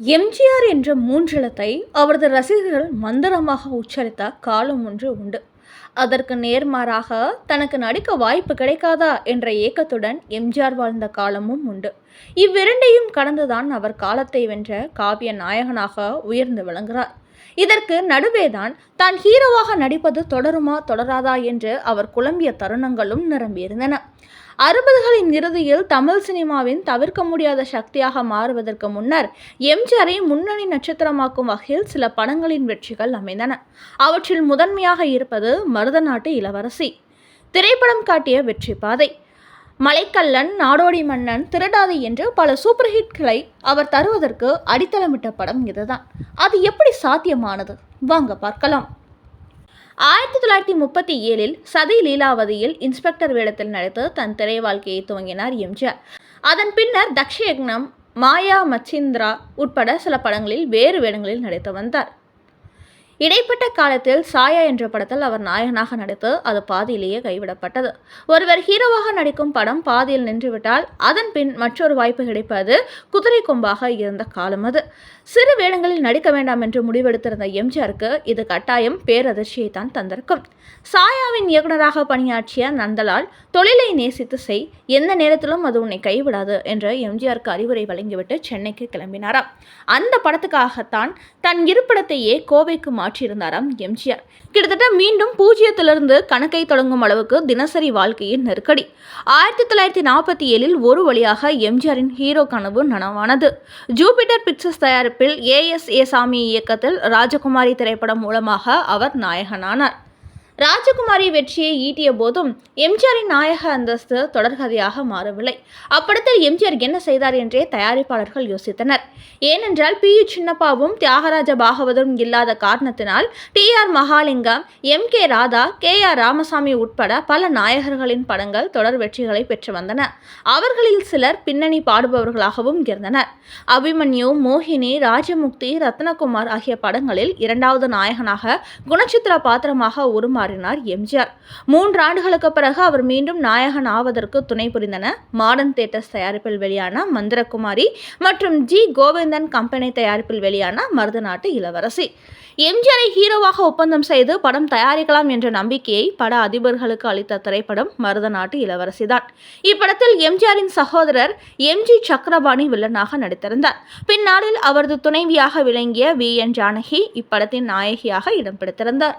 எம்ஜிஆர் என்ற மூன்றெழுத்தை அவரது ரசிகர்கள் மந்திரமாக உச்சரித்த காலம் ஒன்று உண்டு. அதற்கு நேர்மாறாக தனக்கு நடிக்க வாய்ப்பு கிடைக்காதா என்ற ஏக்கத்துடன் எம்ஜிஆர் வாழ்ந்த காலமும் உண்டு. இவ்விரண்டையும் கடந்துதான் அவர் காலத்தை வென்ற காவிய நாயகனாக உயர்ந்து விளங்குகிறார். இதற்கு நடுவேதான் தான் ஹீரோவாக நடிப்பது தொடருமா தொடராதா என்று அவர் குழம்பிய தருணங்களும் நிரம்பியிருந்தன. அறுபதுகளின் இறுதியில் தமிழ் சினிமாவின் தவிர்க்க முடியாத சக்தியாக மாறுவதற்கு முன்னர் எம்ஜிஆரை முன்னணி நட்சத்திரமாக்கும் வகையில் சில படங்களின் வெற்றிகள் அமைந்தன. அவற்றில் முதன்மையாக இருப்பது மருதநாட்டு இளவரசி. திரைப்படம் காட்டிய வெற்றி பாதை. மலைக்கல்லன் நாடோடி மன்னன் திருடாதை என்று பல சூப்பர் ஹிட்களை அவர் தருவதற்கு அடித்தளமிட்ட படம் இதுதான். அது எப்படி சாத்தியமானது? வாங்க பார்க்கலாம். ஆயிரத்தி தொள்ளாயிரத்தி முப்பத்தி ஏழில் சதி லீலாவதியில் இன்ஸ்பெக்டர் வேடத்தில் நடித்து தன் திரை வாழ்க்கையை துவங்கினார் எம்ஜிஆர். அதன் பின்னர் தக்ஷயக்னம் மாயா மச்சிந்திரா உட்பட சில படங்களில் வேறு வேடங்களில் நடித்து வந்தார். இடைப்பட்ட காலத்தில் சாயா என்ற படத்தில் அவர் நாயகனாக நடித்து அது பாதியிலேயே கைவிடப்பட்டது. ஒருவர் ஹீரோவாக நடிக்கும் படம் பாதியில் நின்றுவிட்டால் அதன் பின் மற்றொரு வாய்ப்பு கிடைப்பது குதிரை கொம்பாக இருந்த காலம் அது. சிறு வேடங்களில் நடிக்க வேண்டாம் என்று முடிவெடுத்திருந்த எம்ஜிஆருக்கு இது கட்டாயம் பேரதிர்ச்சியை தான் தந்திருக்கும். சாயாவின் இயக்குநராக பணியாற்றிய நந்தலால் தொழிலை நேசித்து செய் எந்த நேரத்திலும் அது உன்னை கைவிடாது என்று எம்ஜிஆருக்கு அறிவுரை வழங்கிவிட்டு சென்னைக்கு கிளம்பினாராம். அந்த படத்துக்காகத்தான் தன் இருப்பிடத்தையே கோவைக்கு மாற்றியிருந்தாராம் எம்ஜிஆர். கிட்டத்தட்ட மீண்டும் பூஜ்ஜியத்திலிருந்து கணக்கை தொடங்கும் அளவுக்கு தினசரி வாழ்க்கையின் நெருக்கடி. ஆயிரத்தி தொள்ளாயிரத்தி நாற்பத்தி ஏழில் ஒரு வழியாக எம்ஜிஆரின் ஹீரோ கனவு நனவானது. ஜூபிட்டர் பிக்சர்ஸ் தயாரிப்பில் ஏ எஸ் ஏ சாமி இயக்கத்தில் ராஜகுமாரி திரைப்படம் மூலமாக அவர் நாயகனானார். ராஜகுமாரி வெற்றியை ஈட்டிய போதும் எம்ஜிஆரின் நாயக அந்தஸ்து தொடர்கதையாக மாறவில்லை. அப்படத்தில் எம்ஜிஆர் என்ன செய்தார் என்றே தயாரிப்பாளர்கள் யோசித்தனர். ஏனென்றால் பி. யு. சின்னப்பாவும் தியாகராஜ பாகவதரும் இல்லாத காரணத்தினால் T. R. Mahalingam M. K. Radha K. R. Ramasamy உட்பட பல நாயகர்களின் படங்கள் தொடர் வெற்றிகளை பெற்று வந்தன. அவர்களில் சிலர் பின்னணி பாடுபவர்களாகவும் இருந்தனர். அபிமன்யு மோகினி ராஜமுக்தி ரத்னகுமார் ஆகிய படங்களில் இரண்டாவது நாயகனாக குணச்சித்திர பாத்திரமாக உருமாறி மாறினார் எம்ஜிஆர். மூன்று ஆண்டுகளுக்கு பிறகு அவர் மீண்டும் நாயகன் ஆவதற்கு துணை புரிந்தன மாடர்ன் தேட்டர்ஸ் தயாரிப்பில் வெளியான மந்திரகுமாரி மற்றும் ஜி. கோவிந்தன் கம்பெனி தயாரிப்பில் வெளியான மருதநாட்டு இளவரசி. எம்ஜிஆரை ஹீரோவாக ஒப்பந்தம் செய்து படம் தயாரிக்கலாம் என்ற நம்பிக்கையை பட அதிபர்களுக்கு அளித்த திரைப்படம் மருதநாட்டு இளவரசிதான். இப்படத்தில் எம்ஜிஆரின் சகோதரர் எம்ஜி சக்கரபாணி வில்லனாக நடித்திருந்தார். பின்னாளில் அவரது துணைவியாக விளங்கிய வி. என். ஜானகி இப்படத்தின் நாயகியாக இடம் பிடித்திருந்தார்.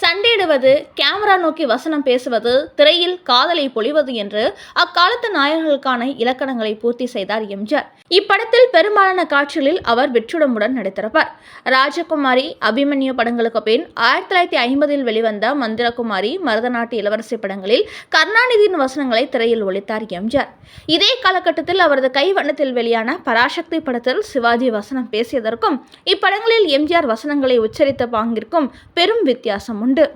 சண்டையிடுவது கேமரா நோக்கி வசனம் பேசுவது திரையில் காதலை பொழிவது என்று அக்காலத்து நாயகர்களுக்கான இலக்கணங்களை பூர்த்தி செய்தார் எம்ஜிஆர். இப்படத்தில் பெரும்பாலான காட்சிகளில் அவர் வெற்றிடமுடன் நடித்திருப்பார். ராஜகுமாரி அபிமன்யு படங்களுக்கு பின் ஆயிரத்தி தொள்ளாயிரத்தி ஐம்பதில் வெளிவந்த மந்திரகுமாரி மருதநாட்டு இளவரசி படங்களில் கருணாநிதியின் வசனங்களை திரையில் ஒழித்தார் எம்ஜிஆர். இதே காலகட்டத்தில் அவரது கைவண்ணத்தில் வெளியான பராசக்தி படத்தில் சிவாஜி வசனம் பேசியதற்கும் இப்படங்களில் எம்ஜிஆர் வசனங்களை உச்சரித்த பாங்கிற்கும் பெரும் வித்தியாசம் உண்டு.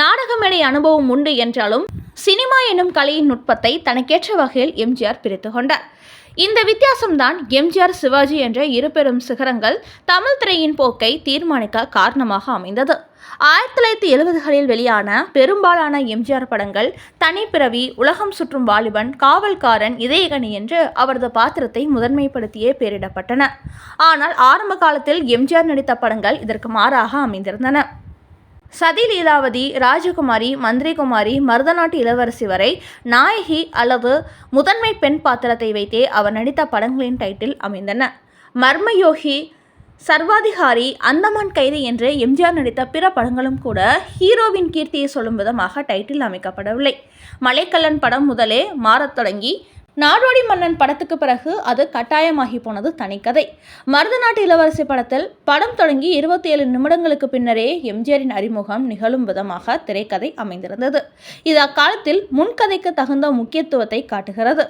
நாடகமேடை அனுபவம் உண்டு என்றாலும் சினிமா எனும் கலையின் நுட்பத்தை தனக்கேற்ற வகையில் எம்ஜிஆர் பிரித்து கொண்டார். இந்த வித்தியாசம்தான் எம்ஜிஆர் சிவாஜி என்ற இரு பெரும் சிகரங்கள் தமிழ் திரையின் போக்கை தீர்மானிக்க காரணமாக அமைந்தது. ஆயிரத்தி தொள்ளாயிரத்தி எழுபதுகளில் வெளியான பெரும்பாலான எம்ஜிஆர் படங்கள் தனிப்பிறவி உலகம் சுற்றும் வாலிபன் காவல்காரன் இதயகனி என்று அவரது பாத்திரத்தை முதன்மைப்படுத்தியே பெயரிடப்பட்டன. ஆனால் ஆரம்ப காலத்தில் எம்ஜிஆர் நடித்த படங்கள் இதற்கு மாறாக அமைந்திருந்தன. சதி லீலாவதி ராஜகுமாரி மந்திரிகுமாரி மருதநாட்டு இளவரசி வரை நாயகி அல்லது முதன்மை பெண் பாத்திரத்தை வைத்தே அவர் நடித்த படங்களின் டைட்டில் அமைந்தன. மர்மயோகி சர்வாதிகாரி அந்தமான் கைதி என்று எம்ஜிஆர் நடித்த பிற படங்களும் கூட ஹீரோவின் கீர்த்தியை சொல்லும் விதமாக டைட்டில் அமைக்கப்படவில்லை. மலைக்கல்லன் படம் முதலே மாறத் தொடங்கி நாடோடி மன்னன் படத்துக்கு பிறகு அது கட்டாயமாகி போனது தனிக்கதை. மருதநாட்டு இளவரசி படத்தில் படம் தொடங்கி இருபத்தி ஏழு நிமிடங்களுக்கு பின்னரே எம்ஜிஆரின் அறிமுகம் நிகழும் விதமாக திரைக்கதை அமைந்திருந்தது. இது அக்காலத்தில் முன்கதைக்கு தகுந்த முக்கியத்துவத்தை காட்டுகிறது.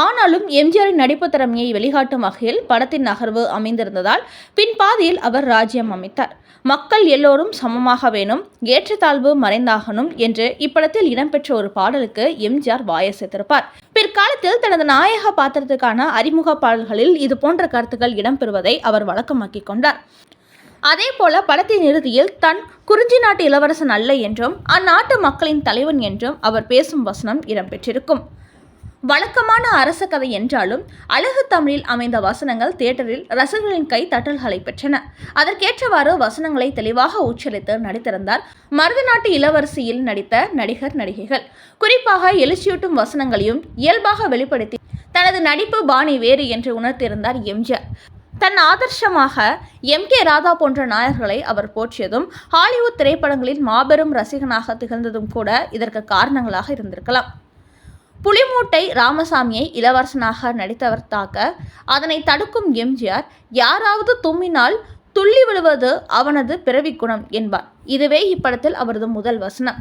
ஆனாலும் எம்ஜிஆரின் நடிப்பு திறமையை வெளிகாட்டும் வகையில் படத்தின் நகர்வு அமைந்திருந்ததால் பின் பாதியில் அவர் ராஜ்யம் அமைத்தார். மக்கள் எல்லோரும் சமமாக வேணும் ஏற்றத்தாழ்வு மறைந்தாகணும் என்று இப்படத்தில் இடம்பெற்ற ஒரு பாடலுக்கு எம்ஜிஆர் வாயசித்திருப்பார் பிற்காலத்தில் தனது நாயக பாத்திரத்துக்கான அறிமுக பாடல்களில் இது போன்ற கருத்துக்கள் இடம்பெறுவதை அவர் வழக்கமாக்கிக் கொண்டார். அதே போல படத்தின் இறுதியில் தன் குறிஞ்சி நாட்டு இளவரசன் அல்ல என்றும் அந்நாட்டு மக்களின் தலைவன் என்றும் அவர் பேசும் வசனம் இடம்பெற்றிருக்கும். வழக்கமான அரச கதை என்றாலும் அழகு தமிழில் அமைந்த வசனங்கள் தியேட்டரில் ரசிகர்களின் கை தட்டல்களை பெற்றன. அதற்கேற்றவாறு வசனங்களை தெளிவாக உச்சரித்து நடித்திருந்தார் மருதநாட்டு இளவரசியில் நடித்த நடிகர் நடிகைகள். குறிப்பாக எழுச்சியூட்டும் வசனங்களையும் இயல்பாக வெளிப்படுத்தி தனது நடிப்பு பாணி வேறு என்று உணர்த்தியிருந்தார் எம்ஜிஆர் தன் ஆதர்ஷமாக எம் கே ராதா போன்ற நாயர்களை அவர் போற்றியதும் ஹாலிவுட் திரைப்படங்களில் மாபெரும் ரசிகனாக திகழ்ந்ததும் கூட இதற்கு காரணங்களாக இருந்திருக்கலாம். புலிமூட்டை ராமசாமியை இளவரசனாக நடித்தவர் தாக்க அதனை தடுக்கும் எம்ஜிஆர் யாராவது தும்மினால் துள்ளி விழுவது அவனது பிறவி குணம் என்பார். இதுவே இப்படத்தில் அவரது முதல் வசனம்.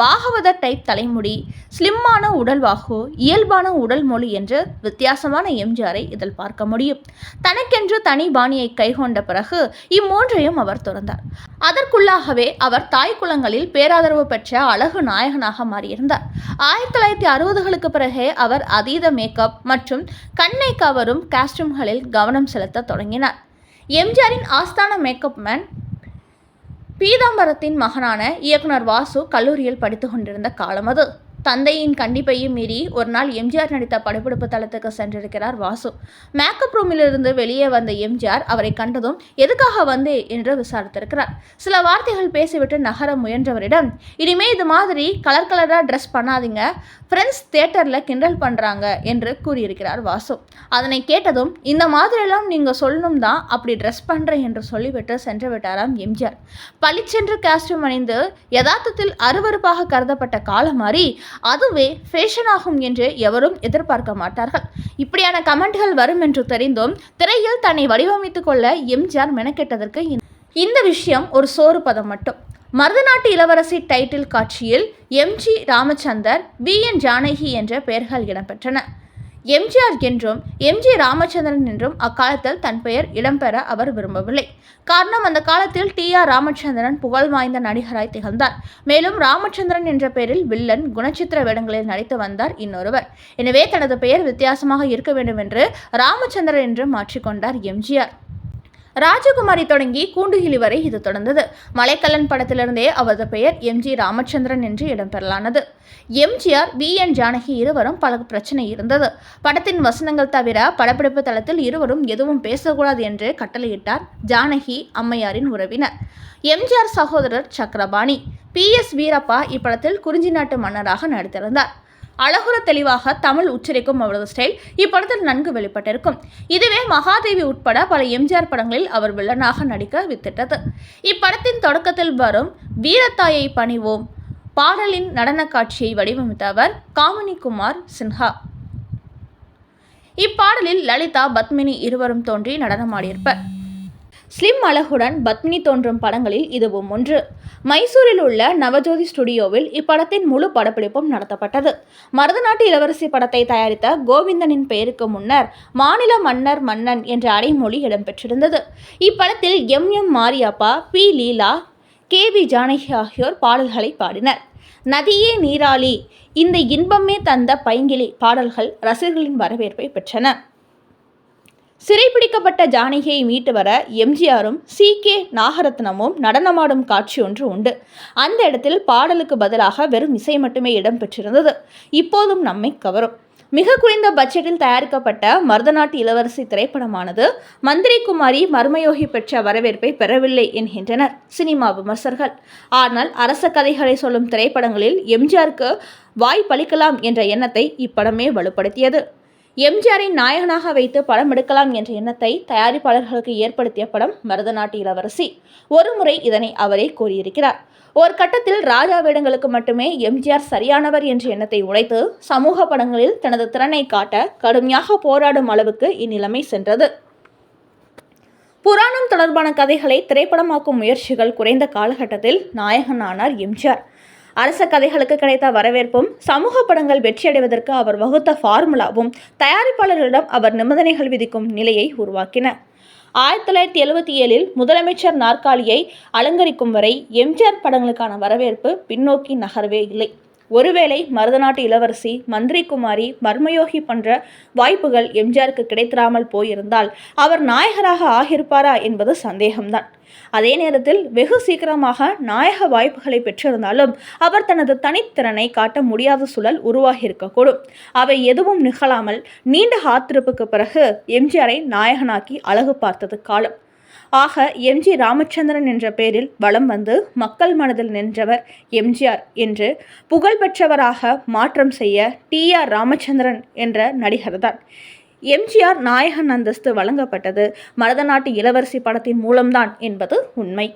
பாகவதர் டைப் தலைமுடி ஸ்லிம்மான உடல்வாகு இயல்பான உடல் மொழி என்று வித்தியாசமான எம்ஜிஆரை இதில் பார்க்க முடியும். தனக்கென்று தனி பாணியை கைகொண்ட பிறகு இம்மூன்றையும் அவர் துறந்தார். அதற்குள்ளாகவே அவர் தாய் குளங்களில் பேராதரவு பெற்ற அழகு நாயகனாக மாறியிருந்தார். ஆயிரத்தி தொள்ளாயிரத்தி அறுபதுகளுக்கு பிறகே அவர் அதீத மேக்கப் மற்றும் கண்ணை கவரும் காஸ்டியூம்களில் கவனம் செலுத்த தொடங்கினார். எம்ஜிஆரின் ஆஸ்தான மேக்கப் மேன் பீதாம்பரத்தின் மகனான இயக்குனர் வாசு கல்லூரியில் படித்து கொண்டிருந்த காலம் அது. தந்தையின் கண்டிப்பையும் மீறி ஒரு நாள் எம்ஜிஆர் நடித்த படப்பிடிப்பு தளத்துக்கு சென்றிருக்கிறார் வாசு. மேக்கப் ரூமிலிருந்து வெளியே வந்த எம்ஜிஆர் அவரை கண்டதும் எதுக்காக வந்தே? என்று விசாரித்திருக்கிறார். சில வார்த்தைகள் பேசிவிட்டு நகர முயன்றவரிடம் இனிமே இது மாதிரி கலர் கலராக ட்ரெஸ் பண்ணாதீங்க. ஃப்ரெண்ட்ஸ் தேட்டரில் கிண்டல் பண்ணுறாங்க என்று கூறியிருக்கிறார் வாசு. அதனை கேட்டதும் இந்த மாதிரியெல்லாம் நீங்கள் சொல்லணும் தான் அப்படி ட்ரெஸ் பண்ணுறேன் என்று சொல்லிவிட்டு சென்று விட்டாராம் எம்ஜிஆர். பளிச்சென்று காஸ்டியூம் அணிந்து யதார்த்தத்தில் அருவருப்பாக கருதப்பட்ட காலம் மாறி அதுவே ஃபேஷன் ஆகும் என்று எவரும் எதிர்பார்க்க மாட்டார்கள். இப்படியான கமெண்ட்கள் வரும் என்று தெரிந்தும் திரையில் தன்னை வடிவமைத்துக் கொள்ள எம்ஜிஆர் மெனக்கெட்டதற்கு இந்த- விஷயம் ஒரு சோறு பதம் மட்டும். மருதநாட்டு இளவரசி டைட்டில் காட்சியில் MG Ramachandar V N Janaki என்ற பெயர்கள் இடம்பெற்றன. எம்ஜிஆர் என்றும் எம்ஜி ராமச்சந்திரன் என்றும் அக்காலத்தில் தன் பெயர் இடம்பெற அவர் விரும்பவில்லை. காரணம் அந்த காலத்தில் டி ஆர் ராமச்சந்திரன் புகழ் வாய்ந்த நடிகராய் திகழ்ந்தார். மேலும் ராமச்சந்திரன் என்ற பெயரில் வில்லன் குணச்சித்திர வேடங்களில் நடித்து வந்தார் இன்னொருவர். எனவே தனது பெயர் வித்தியாசமாக இருக்க வேண்டும் என்று ராமச்சந்திரன் என்று மாற்றிக்கொண்டார் எம்ஜிஆர் ராஜகுமாரி தொடங்கி கூண்டுகிளி வரை இது தொடர்ந்தது. மலைக்கல்லன் படத்திலிருந்தே அவரது பெயர் எம்ஜி ராமச்சந்திரன் என்று இடம்பெறலானது. MGR V. என். ஜானகி இருவரும் பல பிரச்சனை இருந்தது. படத்தின் வசனங்கள் தவிர படப்பிடிப்பு தளத்தில் இருவரும் எதுவும் பேசக்கூடாது என்று கட்டளையிட்டார் ஜானகி அம்மையாரின் உறவினர். எம்ஜிஆர் சகோதரர் சக்கரபாணி. பி. எஸ். வீரப்பா இப்படத்தில் குறிஞ்சி நாட்டு மன்னராக நடித்திருந்தார். அழகுற தெளிவாக தமிழ் உச்சரிக்கும் அவரது ஸ்டைல் இப்படத்தில் நன்கு வெளிப்பட்டிருக்கும். இதுவே மகாதேவி உட்பட பல எம்ஜிஆர் படங்களில் அவர் வில்லனாக நடிக்க வித்திட்டது. இப்படத்தின் தொடக்கத்தில் வரும் வீரத்தாயை பணிவோம் பாடலின் நடனக் காட்சியை வடிவமைத்தவர் காமினி குமார் சின்ஹா. இப்பாடலில் லலிதா பத்மினி இருவரும் தோன்றி நடனமாடியிருப்பர். ஸ்லிம் அழகுடன் பத்மினி தோன்றும் படங்களில் இதுவும் ஒன்று. மைசூரில் உள்ள நவஜோதி ஸ்டுடியோவில் இப்படத்தின் முழு படப்பிடிப்பும் நடத்தப்பட்டது. மருதநாட்டு இளவரசி படத்தை தயாரித்த கோவிந்தனின் பெயருக்கு முன்னர் மாநில மன்னர் மன்னன் என்ற அடைமொழி இடம்பெற்றிருந்தது. இப்படத்தில் M M Mariyappa P Leela K V Janaki ஆகியோர் பாடல்களை பாடினர். நதியே நீராளி இந்த இன்பமே தந்த பைங்கிலி பாடல்கள் ரசிகர்களின் வரவேற்பை பெற்றன. சிறைப்பிடிக்கப்பட்ட ஜானகியை மீட்டு வர எம்ஜிஆரும் சி கே நாகரத்னமும் நடனமாடும் காட்சி ஒன்று உண்டு. அந்த இடத்தில் பாடலுக்கு பதிலாக வெறும் இசை மட்டுமே இடம்பெற்றிருந்தது. இப்போதும் நம்மை கவரும். மிக குறைந்த பட்ஜெட்டில் தயாரிக்கப்பட்ட மருதநாட்டு இளவரசி திரைப்படமானது மந்திரிக்குமாரி மர்மயோகி பெற்ற வரவேற்பை பெறவில்லை என்கின்றனர் சினிமா விமர்சகர்கள். ஆனால் அரச கதைகளை சொல்லும் திரைப்படங்களில் எம்ஜிஆருக்கு வாய்ப்பளிக்கலாம் என்ற எண்ணத்தை இப்படமே வலுப்படுத்தியது. எம்ஜிஆரை நாயகனாக வைத்து படம் எடுக்கலாம் என்ற எண்ணத்தை தயாரிப்பாளர்களுக்கு ஏற்படுத்திய படம் மருதநாட்டு இளவரசி. ஒருமுறை இதனை அவரே கூறியிருக்கிறார். ஒரு கட்டத்தில் ராஜா வேடங்களுக்கு மட்டுமே எம்ஜிஆர் சரியானவர் என்ற எண்ணத்தை உடைத்து சமூக படங்களில் தனது திறனை காட்ட கடுமையாக போராடும் அளவுக்கு இந்நிலைமை சென்றது. புராணம் தொடர்பான கதைகளை திரைப்படமாக்கும் முயற்சிகள் குறைந்த காலகட்டத்தில் நாயகனானார் எம்ஜிஆர். அரச கதைகளுக்கு கிடைத்த வரவேற்பும் சமூக படங்கள் வெற்றியடைவதற்கு அவர் வகுத்த ஃபார்முலாவும் தயாரிப்பாளர்களிடம் அவர் நிபந்தனைகள் விதிக்கும் நிலையை உருவாக்கின. ஆயிரத்தி தொள்ளாயிரத்தி எழுபத்தி ஏழில் முதலமைச்சர் நாற்காலியை அலங்கரிக்கும் வரை எம்ஜிஆர் படங்களுக்கான வரவேற்பு பின்னோக்கி நகரவே இல்லை. ஒருவேளை மருதநாட்டு இளவரசி மந்திரி குமாரி மர்மயோகி போன்ற வாய்ப்புகள் எம்ஜிஆருக்கு கிடைத்திராமல் போயிருந்தால் அவர் நாயகராக ஆகியிருப்பாரா என்பது சந்தேகம்தான். அதே நேரத்தில் வெகு சீக்கிரமாக நாயக வாய்ப்புகளை பெற்றிருந்தாலும் அவர் தனது தனித்திறனை காட்ட முடியாத சூழல் உருவாகி இருக்கக்கூடும் அவை எதுவும் நிகழாமல் நீண்ட காத்திருப்புக்கு பிறகு எம்ஜிஆரை நாயகனாக்கி அழகு பார்த்தது காலம். ஆக எம்ஜி ராமச்சந்திரன் என்ற பெயரில் வலம் வந்து மக்கள் மனதில் நின்றவர் எம்ஜிஆர் என்று புகழ்பெற்றவராக மாற்றம் செய்ய டி. ஆர். ராமச்சந்திரன் என்ற நடிகர் தான். எம்ஜிஆர் நாயகன் அந்தஸ்து வழங்கப்பட்டது மரதநாட்டு இளவரசி படத்தின் மூலம்தான் என்பது உண்மை.